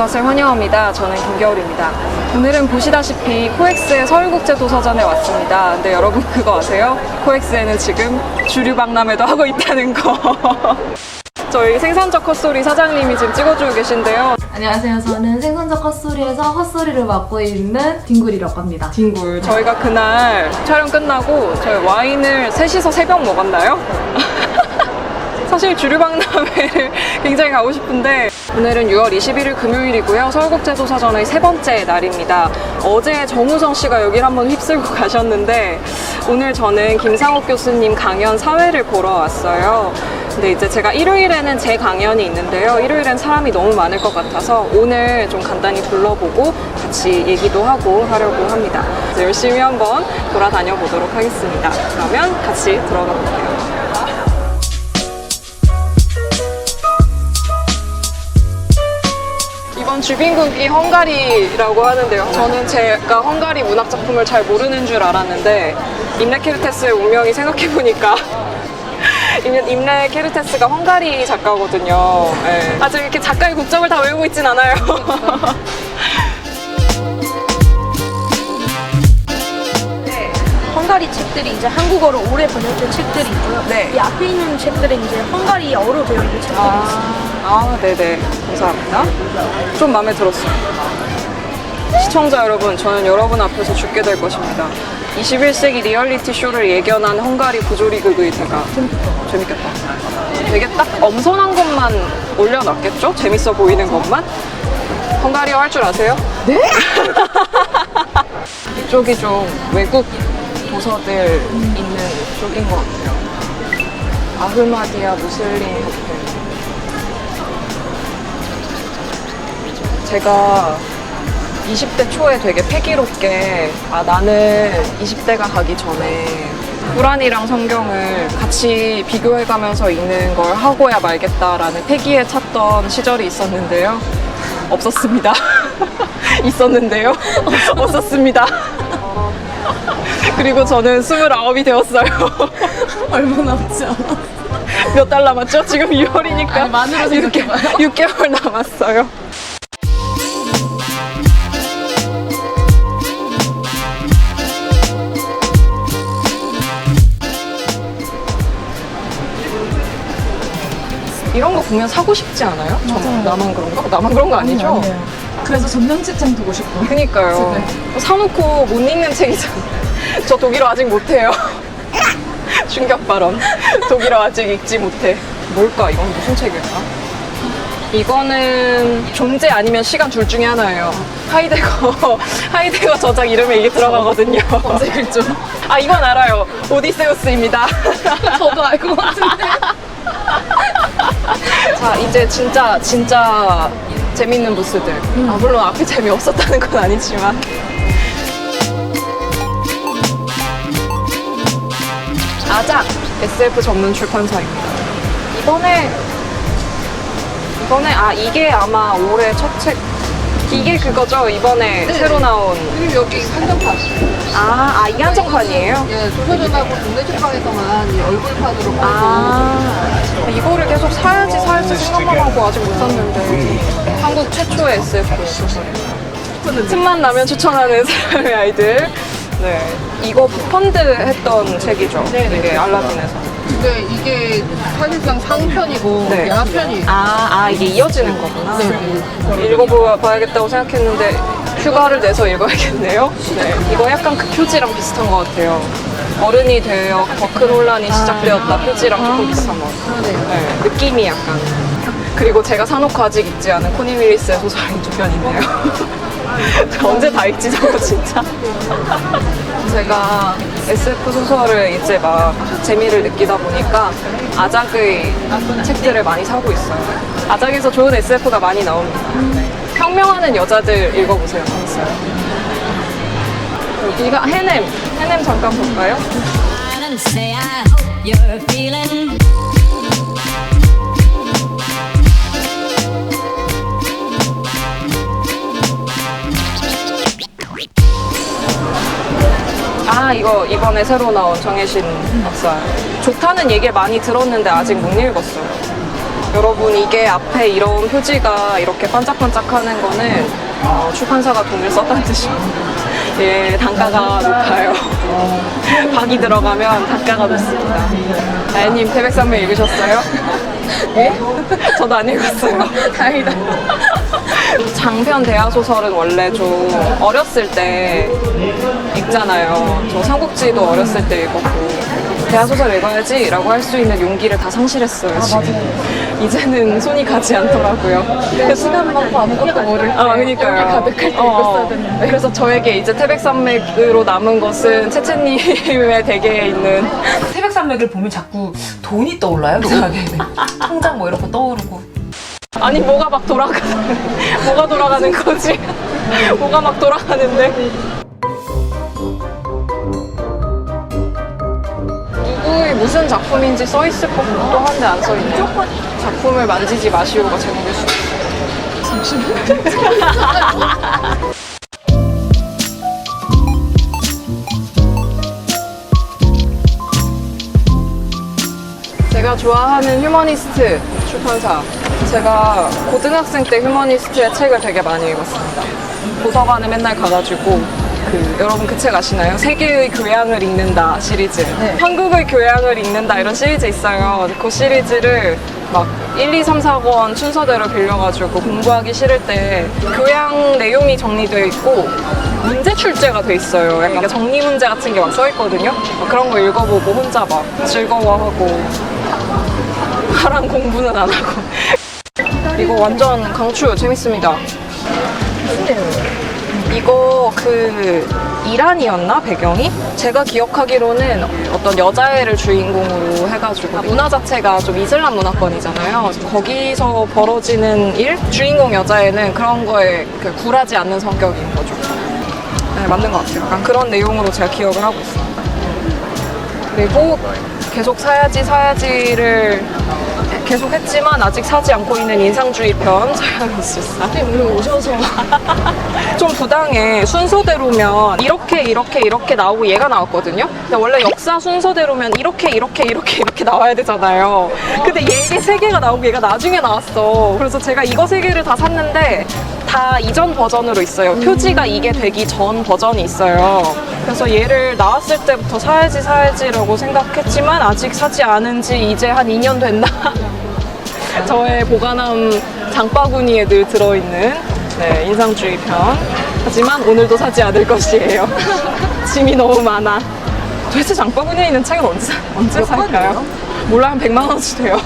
것을 환영합니다. 저는 김겨울입니다. 오늘은 보시다시피 코엑스의 서울국제도서전에 왔습니다. 근데 여러분 그거 아세요? 코엑스에는 지금 주류 박람회도 하고 있다는 거. 저희 생산적 헛소리 사장님이 지금 찍어주고 계신데요. 안녕하세요. 저는 생선적 헛소리에서 헛소리를 맡고 있는 딩굴이라고 합니다. 딩굴. 저희가 그날 촬영 끝나고 저희 와인을 셋이서 세 병 먹었나요? 사실 주류 박람회를 굉장히 가고 싶은데 오늘은 6월 21일 금요일이고요. 서울국제도서전의 세 번째 날입니다. 어제 정우성 씨가 여기를 한번 휩쓸고 가셨는데 오늘 저는 김상욱 교수님 강연 사회를 보러 왔어요. 근데 이제 제가 일요일에는 제 강연이 있는데요. 일요일엔 사람이 너무 많을 것 같아서 오늘 좀 간단히 둘러보고 같이 얘기도 하고 하려고 합니다. 열심히 한번 돌아다녀 보도록 하겠습니다. 그러면 같이 들어가 볼게요. 이번 주빈국이 헝가리라고 하는데요. 저는 제가 헝가리 문학 작품을 잘 모르는 줄 알았는데 임레 케르테스의 운명이 생각해보니까 임레, 케르테스가 헝가리 작가거든요. 네. 아직 이렇게 작가의 국적을 다 외우고 있진 않아요. 네, 헝가리 책들이 이제 한국어로 오래 번역된 책들이 있고요. 네. 이 앞에 있는 책들은 이제 헝가리어로 되어 있는 책들이 있어요. 아, 네네. 감사합니다. 좀 마음에 들었어요. 시청자 여러분, 저는 여러분 앞에서 죽게 될 것입니다. 21세기 리얼리티 쇼를 예견한 헝가리 부조리그의다가 재밌겠다. 되게 딱 엄선한 것만 올려놨겠죠? 재밌어 보이는 것만? 헝가리어 할 줄 아세요? 네? 이쪽이 좀 외국 도서들 있는 쪽인 것 같아요. 아흐마디아 무슬림 협회. 제가 20대 초에 되게 패기롭게 아 나는 20대가 가기 전에 꾸란이랑 성경을 같이 비교해가면서 읽는 걸 하고야 말겠다라는 패기에 찼던 시절이 있었는데요. 없었습니다. 있었는데요. 없었습니다. 그리고 저는 29이 되었어요. 얼마 남지 않아? 몇달 남았죠? 지금 6월이니까. 아니, 만으로 생각해봐요. 6개월 남았어요. 이런 거 보면 사고 싶지 않아요? 저 나만 그런가? 나만 그런 거 아니죠? 그래서 전명치장 두고 싶어. 그니까요. 사놓고 못 읽는 책이잖아. 저 독일어 아직 못해요. 충격 발언. 독일어 아직 읽지 못해. 뭘까? 이건 무슨 책일까? 이거는 존재 아니면 시간 둘 중에 하나예요. 하이데거, 하이데거 저작 이름에 이게 들어가거든요. 언제 글죠? 아, 이건 알아요. 오디세우스입니다. 저도 알 것 같은데. 자, 이제 진짜, 진짜 재밌는 부스들. 아, 물론 앞이 재미없었다는 건 아니지만. 아작 SF 전문 출판사입니다. 이번에, 이번에, 아, 이게 아마 올해 첫 책. 이게 그거죠? 이번에 새로 나온. 지금 여기 한정판. 아, 아, 이게 한정판이에요? 예, 도서전하고 동네 책방에서만 이 얼굴판으로. 아, 이거를 계속 사야지 사야지 생각만 하고 아직 못 샀는데. 한국 최초의 SF 소설. 틈만 나면 추천하는 사람의 아이들. 네. 이거 펀드 했던 책이죠. 네, 네. 이게 알라딘에서. 근데 이게 사실상 상편이고 네. 이게 하편이에요. 아, 아, 이게 이어지는 거구나. 네. 읽어봐야겠다고 생각했는데 휴가를 내서 읽어야겠네요. 네. 이거 약간 그 표지랑 비슷한 것 같아요. 어른이 되어 더 큰 혼란이 시작되었다 표지랑 조금 비슷한 것 같아요. 네, 느낌이 약간. 그리고 제가 사놓고 아직 읽지 않은 코니 윌리스의 소설이 두 편이네요. 저 언제 다 읽지 저거 진짜. 제가 SF 소설을 이제 막 재미를 느끼다 보니까 아작의 책들을 많이 사고 있어요. 아작에서 좋은 SF가 많이 나옵니다. 혁명하는 여자들 읽어보세요. 재밌어요. 여기가 해냄. 해냄 잠깐 볼까요? 아 이거 이번에 새로 나온 정혜신 박사 좋다는 얘기 많이 들었는데 아직 못 읽었어요 여러분 이게 앞에 이런 표지가 이렇게 반짝반짝하는 거는 어, 출판사가 돈을 썼다는 뜻입니다. 예, 단가가 높아요. 박이 들어가면 단가가 높습니다. 아연님 태백산맥 읽으셨어요? 예? 저도 안 읽었어요. 다행이다. 장편 대하소설은 원래 좀 어렸을 때 읽잖아요. 저 삼국지도 어렸을 때 읽었고 대하소설 읽어야지 라고 할 수 있는 용기를 다 상실했어요 지금 이제는 손이 가지 않더라고요 그래서 시간 많고 아무것도 모를 아, 그러니까요. 가득할 때 읽었어야 됐는데. 그래서 저에게 이제 태백산맥으로 남은 것은 채채님의 댁에 있는 태백산맥을 보면 자꾸 돈이 떠올라요, 이상하게. 통장 뭐 이런 거 떠오르고. 아니 뭐가 막 돌아가 뭐가 돌아가는 거지? 뭐가 막 돌아가는데? 누구의 무슨 작품인지 써 있을 법도 한데 안 써 있네 작품을 만지지 마시오가 제목일 수도 있어 제가 좋아하는 휴머니스트 출판사. 제가 고등학생 때 휴머니스트의 책을 되게 많이 읽었습니다. 도서관에 맨날 가가지고 그 여러분 그 책 아시나요? 세계의 교양을 읽는다 시리즈. 한국의 교양을 읽는다 이런 시리즈 있어요. 그 시리즈를 막 1, 2, 3, 4권 순서대로 빌려가지고 공부하기 싫을 때 교양 내용이 정리되어 있고 문제 출제가 돼 있어요. 약간 정리 문제 같은 게 막 써 있거든요. 막 그런 거 읽어보고 혼자 막 즐거워하고 하랑 공부는 안 하고 이거 완전 강추 재밌습니다. 이거 그 이란이었나 배경이? 제가 기억하기로는 어떤 여자애를 주인공으로 해가지고 문화 자체가 좀 이슬람 문화권이잖아요. 거기서 벌어지는 일? 주인공 여자애는 그런 거에 그 굴하지 않는 성격인 거죠. 네, 맞는 것 같아요. 약간 그런 내용으로 제가 기억을 하고 있습니다. 그리고 계속 사야지 사야지를 계속 했지만 아직 사지 않고 있는 인상주의 편 서양 미술사 오늘 오셔서. 좀 부당해. 순서대로면 이렇게 이렇게 이렇게 나오고 얘가 나왔거든요? 근데 원래 역사 순서대로면 이렇게 이렇게 이렇게 이렇게 나와야 되잖아요. 근데 얘게 세 개가 나오고 얘가 나중에 나왔어. 그래서 제가 이거 세 개를 다 샀는데 다 이전 버전으로 있어요. 표지가 이게 되기 전 버전이 있어요. 그래서 얘를 나왔을 때부터 사야지 사야지라고 생각했지만 아직 사지 않은 지 이제 한 2년 됐나 저의 보관함 장바구니에 늘 들어있는 네, 인상주의 편. 하지만 오늘도 사지 않을 것이에요. 짐이 너무 많아. 도대체 장바구니에 있는 책을 언제, 사- 언제 살까요? 몰라, 한 100만 원어치 돼요.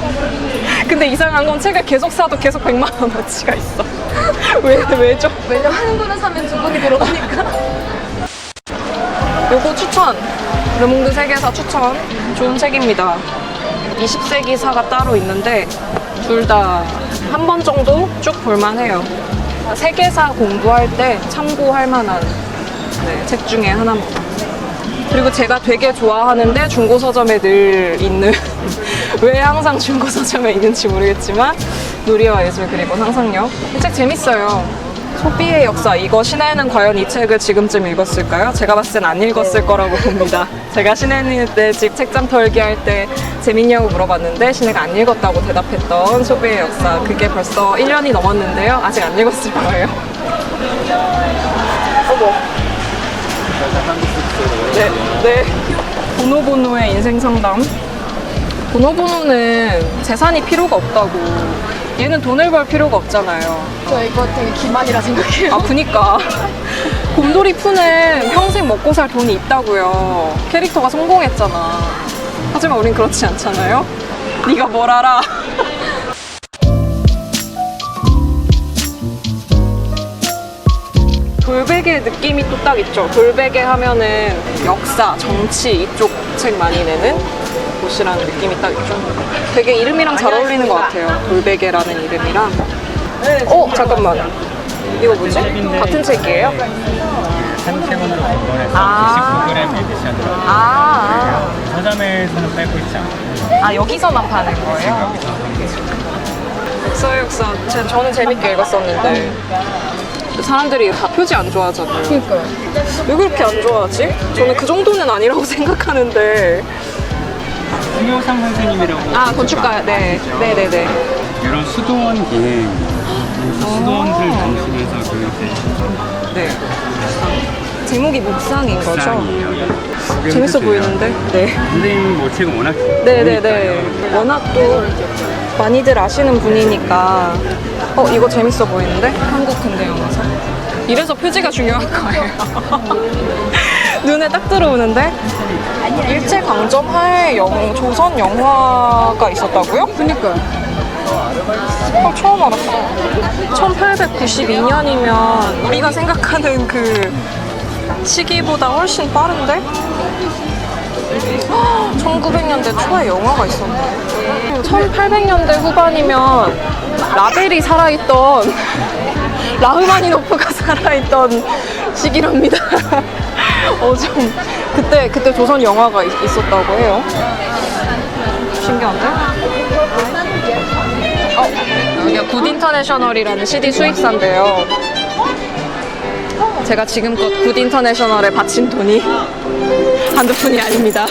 근데 이상한 건 책을 계속 사도 계속 100만 원어치가 있어. 왜, 왜죠? 왜냐면 한 권을 사면 두 권이 들어가니까. 요거 추천. 르몽드 세계사 추천. 좋은 책입니다. 20세기사가 따로 있는데 둘 다 한 번 정도 쭉 볼만해요. 세계사 공부할 때 참고할 만한 네, 책 중에 하나입니다. 그리고 제가 되게 좋아하는데 중고 서점에 늘 있는 왜 항상 중고 서점에 있는지 모르겠지만 누리와 예술 그리고 상상력 이 책 재밌어요. 소비의 역사 이거 신혜는 과연 이 책을 지금쯤 읽었을까요? 제가 봤을 땐 안 읽었을 거라고 봅니다. 제가 신혜는 때집 책장 털기 할 때 재밌냐고 물어봤는데 신혜가 안 읽었다고 대답했던 소비의 역사 그게 벌써 1년이 넘었는데요. 아직 안 읽었을 거예요. 어머. 네, 네. 보노보노의 인생 상담. 보노보노는 재산이 필요가 없다고. 얘는 돈을 벌 필요가 없잖아요. 저 이거 되게 기만이라 생각해요. 아, 그니까. 곰돌이 푸는 평생 먹고 살 돈이 있다고요. 캐릭터가 성공했잖아. 하지만 우린 그렇지 않잖아요? 네가 뭘 알아? 돌베개 느낌이 또 딱 있죠. 돌베개 하면은 역사, 정치 이쪽 책 많이 내는 곳이라는 느낌이 딱 있죠. 되게 이름이랑 잘 어울리는 것 같아요. 돌베개라는 이름이랑. 어, 잠깐만. 이거 뭐지? 같은 책이에요? 3,000원으로 공돈해서 아. 29g 에디션으로 아, 서점에서는 팔고 있지 않고 아, 아 여기서만 파는 거예요? 역사 역사 제- 저는 재밌게 읽었었는데 사람들이 다 표지 안 좋아하잖아요. 그러니까요. 왜 그렇게 안 좋아하지? 저는 그 정도는 아니라고 생각하는데. 승효상 선생님이라고 아 건축가 네, 네, 네, 네. 이런 수도원 기행, 수도원들 단식에서 그 이제 네. 제목이 묵상인 거죠? 묵상이에요. 재밌어 보이는데? 네. 선생님 뭐 책은 워낙 네네네. 워낙 또 많이들 아시는 분이니까. 어, 이거 재밌어 보이는데? 한국 근대 영화사. 이래서 표지가 중요한 거예요. 눈에 딱 들어오는데? 일제 강점 하에 영, 조선 영화가 있었다고요? 그니까요. 어, 처음 알았어. 1892년이면 우리가 생각하는 그 시기보다 훨씬 빠른데? 1900년대 초에 영화가 있었네. 1800년대 후반이면 라벨이 살아있던 라흐마니노프가 살아있던 시기랍니다. 어, 좀 그때 그때 조선 영화가 있, 있었다고 해요. 신기한데? 어, 여기가 굿 인터내셔널이라는 CD 수입사인데요. 제가 지금껏 굿 인터내셔널에 바친 돈이 한두 푼이 아닙니다.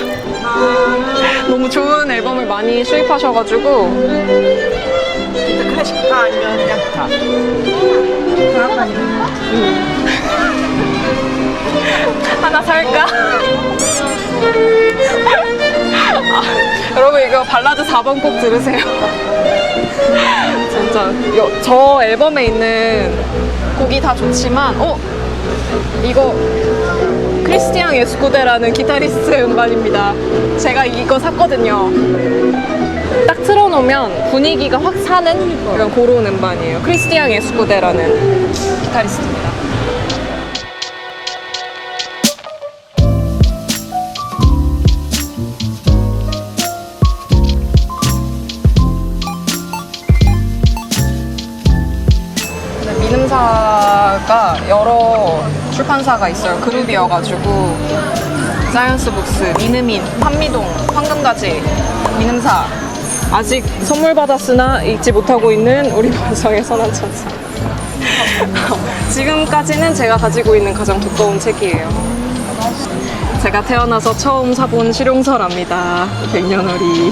너무 좋은 앨범을 많이 수입하셔가지고 하나 살까? 아, 여러분 이거 발라드 4번 꼭 들으세요. 진짜 여- 저 앨범에 있는 곡이 다 좋지만 어 이거 크리스티앙 에스쿠데라는 기타리스트의 음반입니다. 제가 이거 샀거든요. 딱 틀어놓으면 분위기가 확 사는 그런 그런 음반이에요. 크리스티앙 에스쿠데라는 기타리스트입니다. 근데 미능사가 여러 출판사가 있어요. 그룹이어가지고 사이언스 북스, 미느민, 판미동, 황금가지, 미능사 아직 선물 받았으나 읽지 못하고 있는 우리 반성의 선한 천사. 지금까지는 제가 가지고 있는 가장 두꺼운 책이에요. 제가 태어나서 처음 사본 실용서랍니다. 백년어리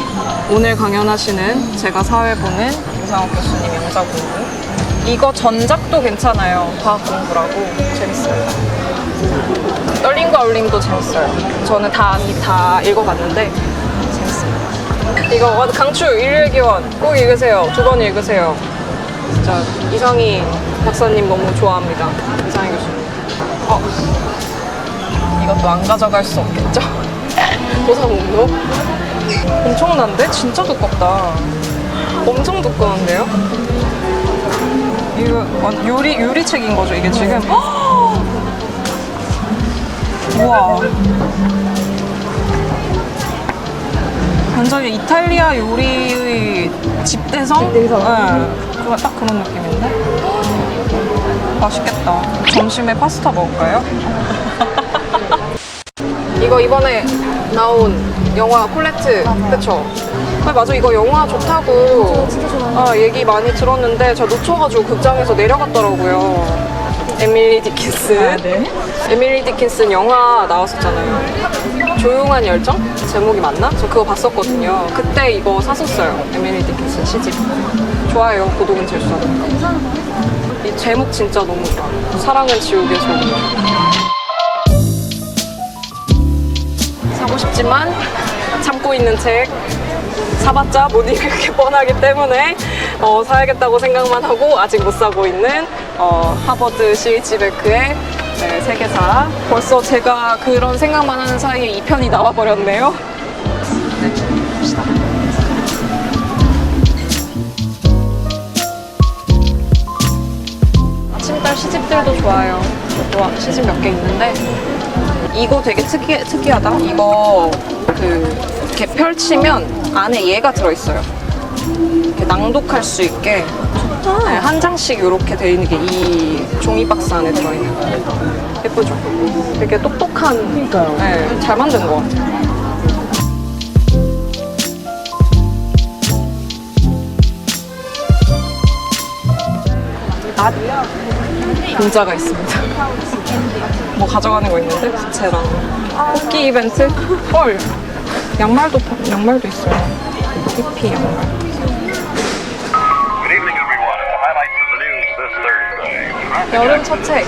오늘 강연하시는 제가 사회 보는 김상욱 교수님 영자 공부. 이거 전작도 괜찮아요. 과학 공부라고. 재밌어요 떨림과 울림도 재밌어요. 저는 다, 다 읽어봤는데. 이거 완- 강추 일일기원 꼭 읽으세요. 두 번 읽으세요. 진짜 이상희 박사님 너무 좋아합니다. 이상희 교수님. 어, 이것도 안 가져갈 수 없겠죠? 도서 목록 엄청난데? 진짜 두껍다. 엄청 두꺼운데요? 이거 완- 요리 요리책인 거죠 이게 지금? 우와. 완전히 이탈리아 요리의 집대성? 집대성. 네. 그거 딱 그런 느낌인데? 맛있겠다. 점심에 파스타 먹을까요? 이거 이번에 나온 영화 콜레트, 그쵸? 아, 맞아. 이거 영화 좋다고. 아, 얘기 많이 들었는데, 저 놓쳐가지고 극장에서 내려갔더라고요. 에밀리 디킨슨. 에밀리 디킨슨 영화 나왔었잖아요. 조용한 열정? 제목이 맞나? 저 그거 봤었거든요. 그때 이거 샀었어요. 에밀리 디킨슨 시집. 좋아요. 고독은 질서. 이 제목 진짜 너무 좋아. 사랑은 지옥의 소금. 사고 싶지만 참고 있는 책. 사봤자 못 읽게 뻔하기 때문에 어, 사야겠다고 생각만 하고 아직 못 사고 있는 어, 하버드 CH 베크의 네, 세계사. 벌써 제가 그런 생각만 하는 사이에 2편이 나와버렸네요. 네. 아침달 시집들도 좋아요. 또 시집 몇 개 있는데 이거 되게 특이, 특이하다. 이거 그 이렇게 펼치면 안에 얘가 들어있어요. 이렇게 낭독할 수 있게 네, 한 장씩 이렇게 돼 있는 게 이 종이 박스 안에 들어있는 거예요. 예쁘죠? 되게 똑똑한. 네, 잘 만든 것 같아요. 아, 공짜가 있습니다. 뭐 가져가는 거 있는데 부채랑 뽑기 이벤트 헐 양말도 파- 양말도 있어요 히피 양말 여름 첫 책.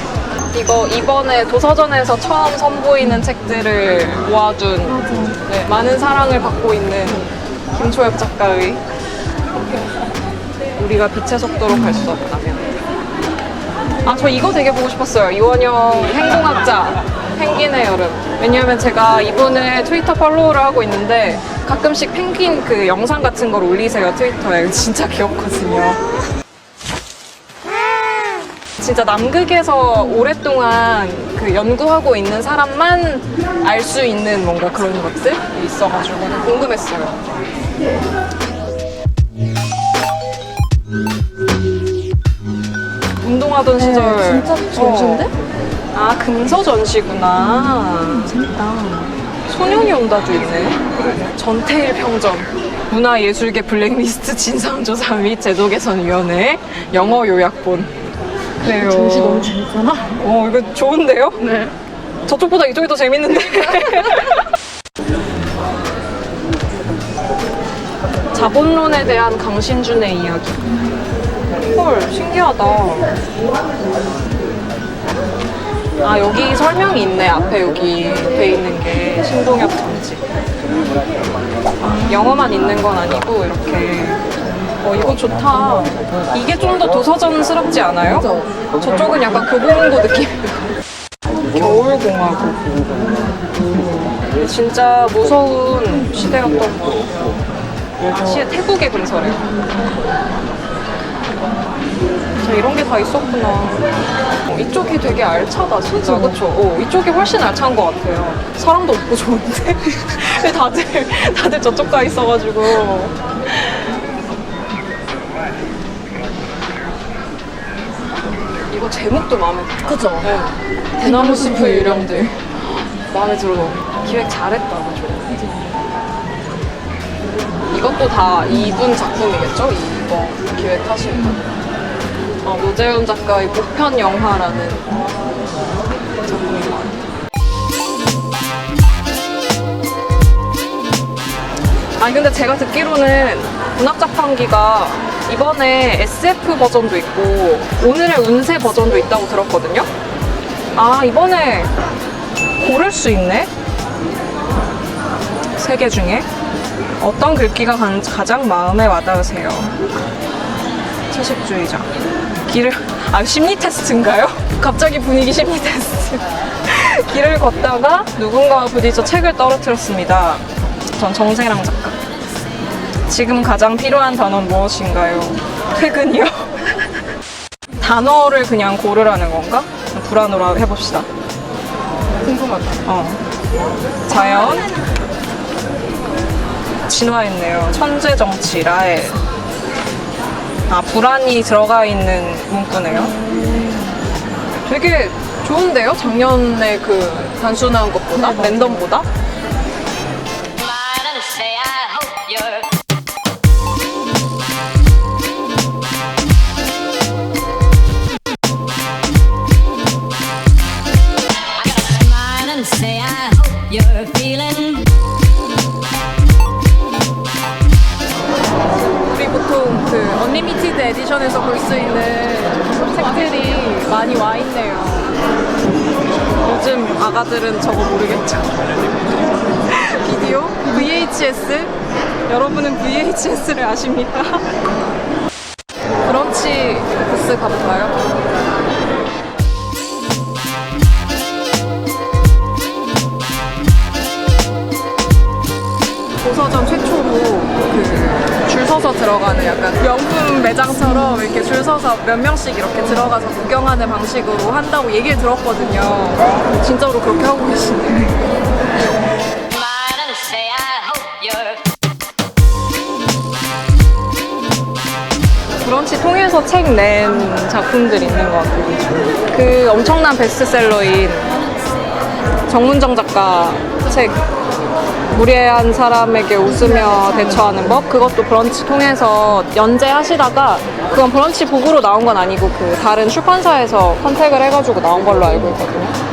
이거 이번에 도서전에서 처음 선보이는 책들을 모아둔 네, 많은 사랑을 받고 있는 김초엽 작가의 우리가 빛의 속도로 갈 수 없다면. 아, 저 이거 되게 보고 싶었어요. 이원영 행동학자. 펭귄의 여름. 왜냐면 제가 이분을 트위터 팔로우를 하고 있는데 가끔씩 펭귄 그 영상 같은 걸 올리세요, 트위터에. 진짜 귀엽거든요. 진짜 남극에서 오랫동안 그 연구하고 있는 사람만 알 수 있는 뭔가 그런 것들이 있어가지고 궁금했어요. 운동하던 시절. 진짜 전시인데? 아 금서 전시구나. 재밌다. 소년이 온다도 있네. 전태일 평전 문화예술계 블랙리스트 진상조사 및 제도개선위원회 영어 요약본 그래요. 전시 너무 재밌잖아. 어 이거 좋은데요? 네. 저쪽보다 이쪽이 더 재밌는데. 자본론에 대한 강신준의 이야기. 헐 신기하다. 아 여기 설명이 있네 앞에 여기 돼 있는 게 신동엽 전지. 영어만 있는 건 아니고 이렇게 어 이거 좋다 이게 좀 더 도서전스럽지 않아요? 저쪽은 약간 교보문고 느낌 겨울공화국 진짜 무서운 시대였던 거 아시아 태국의 근서래요 자, 이런 게 다 있었구나. 어, 이쪽이 되게 알차다, 진짜. 그쵸? 어, 이쪽이 훨씬 알찬 것 같아요. 사람도 없고 좋은데? 왜 다들, 다들 저쪽 가 있어가지고. 제목도 마음에 들어. 그죠? 네. 대나무 숲의 유령들. 마음에 들어. 기획 잘했다, 그죠? 이것도 다 이분 작품이겠죠? 이거 기획하신 분. 어, 노재훈 작가의 보편 영화라는 작품인 것 같아요. 아니 근데 제가 듣기로는 문학자판기가 이번에 SF 버전도 있고 오늘의 운세 버전도 있다고 들었거든요. 아 이번에 고를 수 있네. 세 개 중에 어떤 글귀가 가- 가장 마음에 와닿으세요? 채식주의자. 길을 아 심리 테스트인가요? 갑자기 분위기 심리 테스트. 길을 걷다가 누군가와 부딪혀 책을 떨어뜨렸습니다. 전 정세랑 작가. 지금 가장 필요한 단어는 무엇인가요? 퇴근이요. 단어를 그냥 고르라는 건가? 불안으로 해봅시다. 궁금하다. 어. 자연. 진화했네요. 천재 정치 라엘. 아 불안이 들어가 있는 문구네요. 되게 좋은데요? 작년에 그 단순한 것보다 랜덤보다 많이 와 있네요. 요즘 아가들은 저거 모르겠죠. 비디오? VHS? 여러분은 VHS를 아십니까? 브런치 부스 가볼까요? 들어가는 약간 명품 매장처럼 이렇게 줄 서서 몇 명씩 이렇게 들어가서 구경하는 방식으로 한다고 얘기를 들었거든요. 진짜로 그렇게 하고 you're 브런치 통해서 책 낸 작품들 있는 것 같아요. 그 엄청난 베스트셀러인 정문정 작가 책 무례한 사람에게 웃으며 대처하는 법 그것도 브런치 통해서 연재하시다가 그건 브런치 북으로 나온 건 아니고 그 다른 출판사에서 컨택을 해가지고 나온 걸로 알고 있거든요.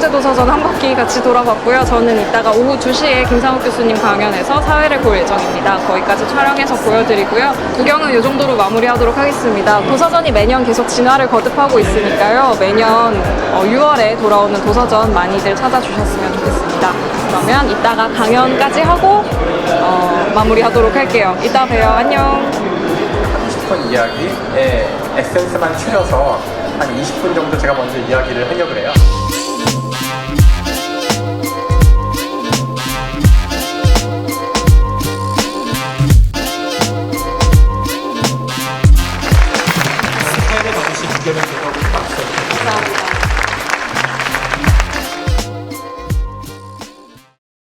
국제도서관 한 바퀴 같이 돌아봤고요. 저는 이따가 오후 2시에 김상욱 교수님 강연에서 사회를 볼 예정입니다. 거기까지 촬영해서 보여드리고요. 구경은 이 정도로 마무리하도록 하겠습니다. 도서전이 매년 계속 진화를 거듭하고 있으니까요. 매년 6월에 돌아오는 도서전 많이들 찾아주셨으면 좋겠습니다. 그러면 이따가 강연까지 하고 어, 마무리하도록 할게요. 이따 봬요. 안녕. 하고 싶은 이야기의 에센스만 추려서 한 20분 정도 제가 먼저 이야기를 하려고 해요.